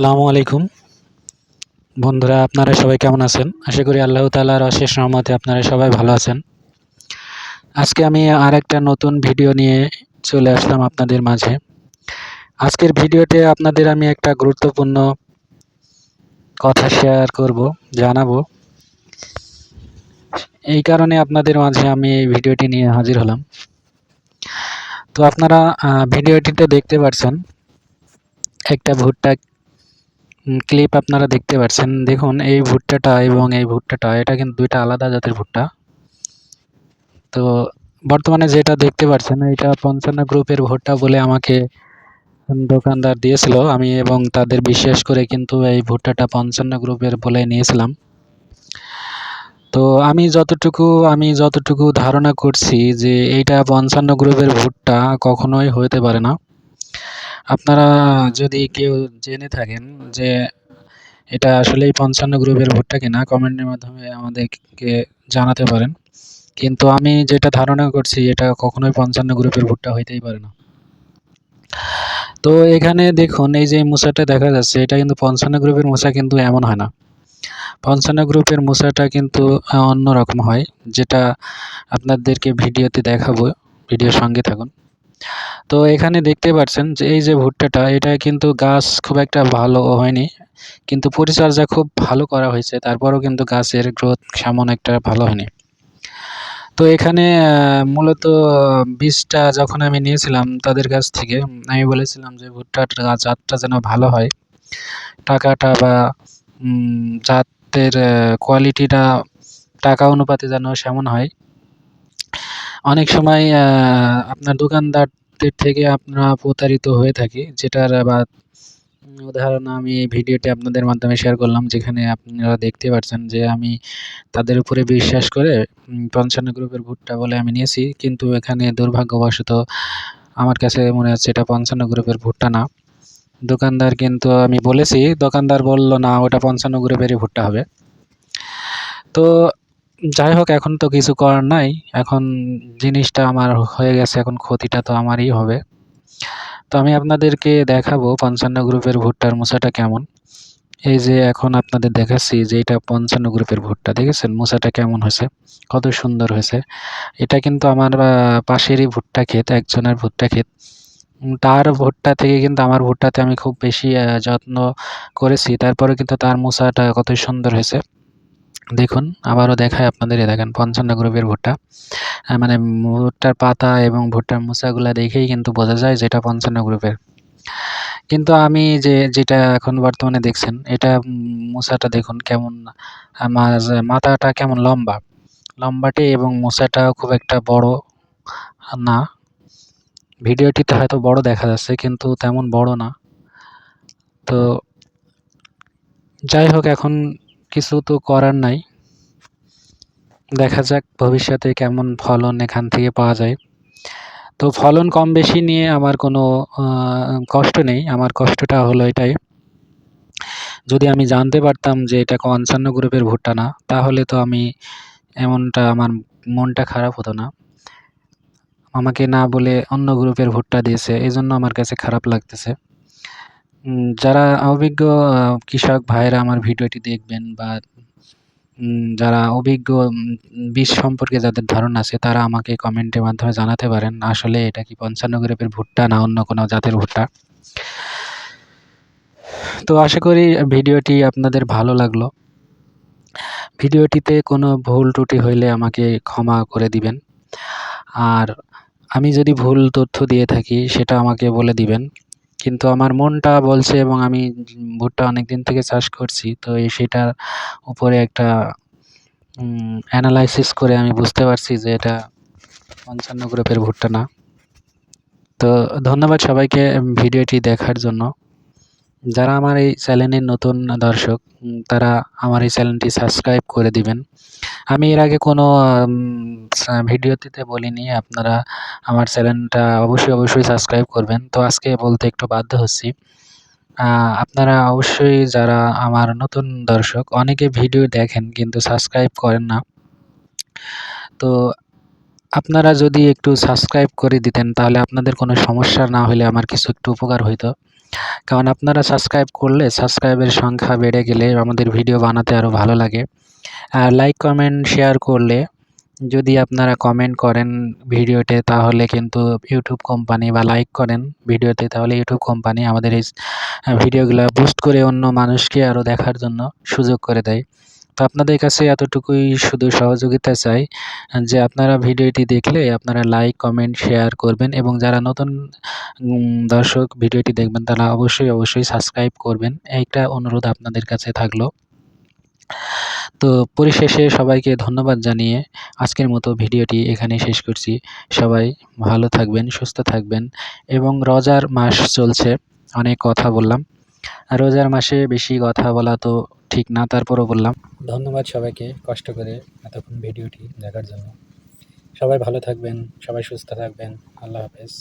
আসসালামু আলাইকুম। বন্ধুরা, আপনারা সবাই কেমন আছেন? আশা করি আল্লাহ তালার অশেষ রহমতে আপনারা সবাই ভালো আছেন। আজকে আমি আর একটা নতুন ভিডিও নিয়ে চলে আসলাম আপনাদের মাঝে। আজকের ভিডিওতে আপনাদের আমি একটা গুরুত্বপূর্ণ কথা শেয়ার করব, জানাব। এই কারণে আপনাদের মাঝে আমি এই ভিডিওটি নিয়ে হাজির হলাম। তো আপনারা ভিডিওটিতে দেখতে পাচ্ছেন একটা ভুট্টা ক্লিপ আপনারা দেখতে পাচ্ছেন দেখুন, এই ভুট্টাটা এবং এই ভুট্টাটা, এটা কিন্তু দুইটা আলাদা জাতের ভুট্টা। তো বর্তমানে যেটা দেখতে পাচ্ছেন এটা পঞ্চান্ন গ্রুপের ভুট্টা বলে আমাকে দোকানদার দিয়েছিল। আমি এবং তাদের বিশ্বাস করে কিন্তু এই ভুট্টাটা পঞ্চান্ন গ্রুপের বলে নিয়েছিলাম। তো আমি যতটুকু আমি যতটুকু ধারণা করছি যে এইটা পঞ্চান্ন গ্রুপের ভুট্টা কখনোই হতে পারে না। আপনারা যদি কেউ জেনে থাকেন যে এটা আসলেই পঞ্চান্ন গ্রুপের ভুট্টা কিনা, কমেন্টের মাধ্যমে আমাদেরকে জানাতে পারেন। কিন্তু আমি যেটা ধারণা করছি, এটা কখনোই পঞ্চান্ন গ্রুপের ভুট্টা হইতেই পারে না। তো এখানে দেখুন, এই যে মূষাটা দেখা যাচ্ছে, এটা কিন্তু পঞ্চান্ন গ্রুপের মূষা কিন্তু এমন হয় না। পঞ্চান্ন গ্রুপের মূষাটা কিন্তু অন্য রকম হয়, যেটা আপনাদেরকে ভিডিওতে দেখাবো। ভিডিওর সঙ্গে থাকুন। তো এখানে দেখতে পাচ্ছেন যে এই যে ভুট্টাটা, এটা কিন্তু গাছ খুব একটা ভালো হয়নি। কিন্তু পরিচর্যা খুব ভালো করা হয়েছে, তারপরও কিন্তু গাছের গ্রোথ সেমন একটা ভালো হয়নি। তো এখানে মূলত বীজটা যখন আমি নিয়েছিলাম তাদের কাছ থেকে, আমি বলেছিলাম যে ভুট্টার জাতটা যেন ভালো হয়। টাকাটা বা জাতের কোয়ালিটিটা টাকা অনুপাতে যেন সেমন হয়। অনেক সময় আপনার দোকানদারদের থেকে আপনারা প্রতারিত হয়ে থাকি, যেটার বা, উদাহরণ আমি ভিডিওটি আপনাদের মাধ্যমে শেয়ার করলাম, যেখানে আপনারা দেখতে পাচ্ছেন যে আমি তাদের উপরে বিশ্বাস করে পঞ্চান্ন গ্রুপের ভুট্টা বলে আমি নিয়েছি, কিন্তু এখানে দুর্ভাগ্যবশত আমার কাছে মনে হচ্ছে এটা পঞ্চান্ন গ্রুপের ভুট্টা না। দোকানদার কিন্তু আমি বলেছি, দোকানদার বলল, না, ওটা পঞ্চান্ন গ্রুপেরই ভুট্টা হবে। তো যাই হোক, এখন তো কিছু করার নাই। এখন জিনিসটা আমার হয়ে গেছে, এখন ক্ষতিটা তো আমারই হবে। তো আমি আপনাদেরকে দেখাবো পঞ্চান্ন গ্রুপের ভুট্টার মশাটা কেমন। এই যে এখন আপনাদের দেখাচ্ছি যে এটা পঞ্চান্ন গ্রুপের ভুট্টা, দেখেছেন? মশাটা কেমন হয়েছে? কত সুন্দর হয়েছে। এটা কিন্তু আমার পাশেরই ভুট্টা ক্ষেত, একজনের ভুট্টা ক্ষেত। তার ভুট্টা থেকে কিন্তু আমার ভুট্টাতে আমি খুব বেশি যত্ন করেছি। তারপরে কিন্তু তার মশাটা কত সুন্দর হয়েছে। দেখুন, আবারও দেখায় আপনাদের দেখেন, পঞ্চান্ন গ্রুপের ভুট্টা। মানে ভুট্টার পাতা এবং ভুট্টার মোচাগুলা দেখেই কিন্তু বোঝা যায় যেটা পঞ্চান্ন গ্রুপের। কিন্তু আমি যে, যেটা এখন বর্তমানে দেখছেন, এটা মোচাটা দেখুন কেমন আমার মাথাটা কেমন লম্বা। লম্বাটে এবং মোচাটাও খুব একটা বড় না। ভিডিওটিতে হয়তো বড় দেখা যাচ্ছে, কিন্তু তেমন বড় না। তো যাই হোক, এখন কিছু তো করার নাই। দেখা যাক ভবিষ্যতে কেমন ফলন এখান থেকে পাওয়া যায়। তো ফলন কম বেশি নিয়ে আমার কোনো কষ্ট নেই। আমার কষ্টটা হলো এটাই। যদি আমি জানতে পারতাম যে এটা পঞ্চান্ন গ্রুপের ভুট্টা না, তাহলে তো আমি এমনটা আমার মনটা খারাপ হতো না। আমাকে না বলে অন্য গ্রুপের ভুট্টা দিয়েছে এই জন্য আমার কাছে খারাপ লাগতেছে। যারা অভিজ্ঞ কৃষক ভাইয়েরা আমার ভিডিওটি দেখবেন বা যারা অভিজ্ঞ বীজ সম্পর্কে যাদের ধারণা আছে, তারা আমাকে কমেন্টের মাধ্যমে জানাতে পারেন, আসলে এটা কি পঞ্চান্ন গ্রেপের ভুট্টা না অন্য কোনো জাতের ভুট্টা? তো আশা করি ভিডিওটি আপনাদের ভালো লাগল। ভিডিওটিতে কোনো ভুল ত্রুটি হইলে আমাকে ক্ষমা করে দিবেন। আর আমি যদি ভুল তথ্য দিয়ে থাকি, সেটা আমাকে বলে দিবেন। কিন্তু আমার মনটা বলছে এবং আমি ভুট্টা অনেক দিন থেকে চাষ করছি, তো এই সেটার উপরে একটা অ্যানালাইসিস করে আমি বুঝতে পারছি যে এটা পঞ্চান্ন গ্রুপের ভুট্টা না। তো ধন্যবাদ সবাইকে ভিডিওটি দেখার জন্য। যারা আমার এই চ্যানেলের নতুন দর্শক তারা আমার এই চ্যানেলটি সাবস্ক্রাইব করে দিবেন। আমি এর আগে কোনো ভিডিওতে বলিনি, আপনারা আমার চ্যানেলটা অবশ্যই অবশ্যই সাবস্ক্রাইব করবেন। তো আজকে বলতে একটু বাধ্য হচ্ছি। আপনারা অবশ্যই যারা আমার নতুন দর্শক, অনেকে ভিডিও দেখেন কিন্তু সাবস্ক্রাইব করেন না। তো আপনারা যদি একটু সাবস্ক্রাইব করে দিতেন, তাহলে আপনাদের কোনো সমস্যা না হলে আমার কিছু একটু উপকার হইতো। কারণ আপনারা সাবস্ক্রাইব করলে সাবস্ক্রাইবের সংখ্যা বেড়ে গেলে আমাদের ভিডিও বানাতে আরও ভালো লাগে। আর লাইক কমেন্ট শেয়ার করলে যদি আপনারা কমেন্ট করেন ভিডিওতে তাহলে কিন্তু ইউটিউব কোম্পানি বা লাইক করেন ভিডিওতে তাহলে ইউটিউব কোম্পানি আমাদের এই ভিডিওগুলো বুস্ট করে অন্য মানুষকে আরও দেখার জন্য সুযোগ করে দেয়। তো আপনাদের কাছে এতটুকুই শুধু সহযোগিতা চাই, যে আপনারা ভিডিওটি দেখলে আপনারা লাইক কমেন্ট শেয়ার করবেন এবং যারা নতুন দর্শক ভিডিওটি দেখবেন তারা অবশ্যই অবশ্যই সাবস্ক্রাইব করবেন। এইটা অনুরোধ আপনাদের কাছে থাকল। তো পরিশেষে সবাইকে ধন্যবাদ জানিয়ে আজকের মতো ভিডিওটি এখানে শেষ করছি। সবাই ভালো থাকবেন, সুস্থ থাকবেন এবং রোজার মাস চলছে, অনেক কথা বললাম। রোজার মাসে বেশি কথা বলা তো ঠিক না, তারপরও বললাম। ধন্যবাদ সবাইকে কষ্ট করে এতক্ষণ ভিডিওটি দেখার জন্য। সবাই ভালো থাকবেন, সবাই সুস্থ থাকবেন। আল্লাহ হাফেজ।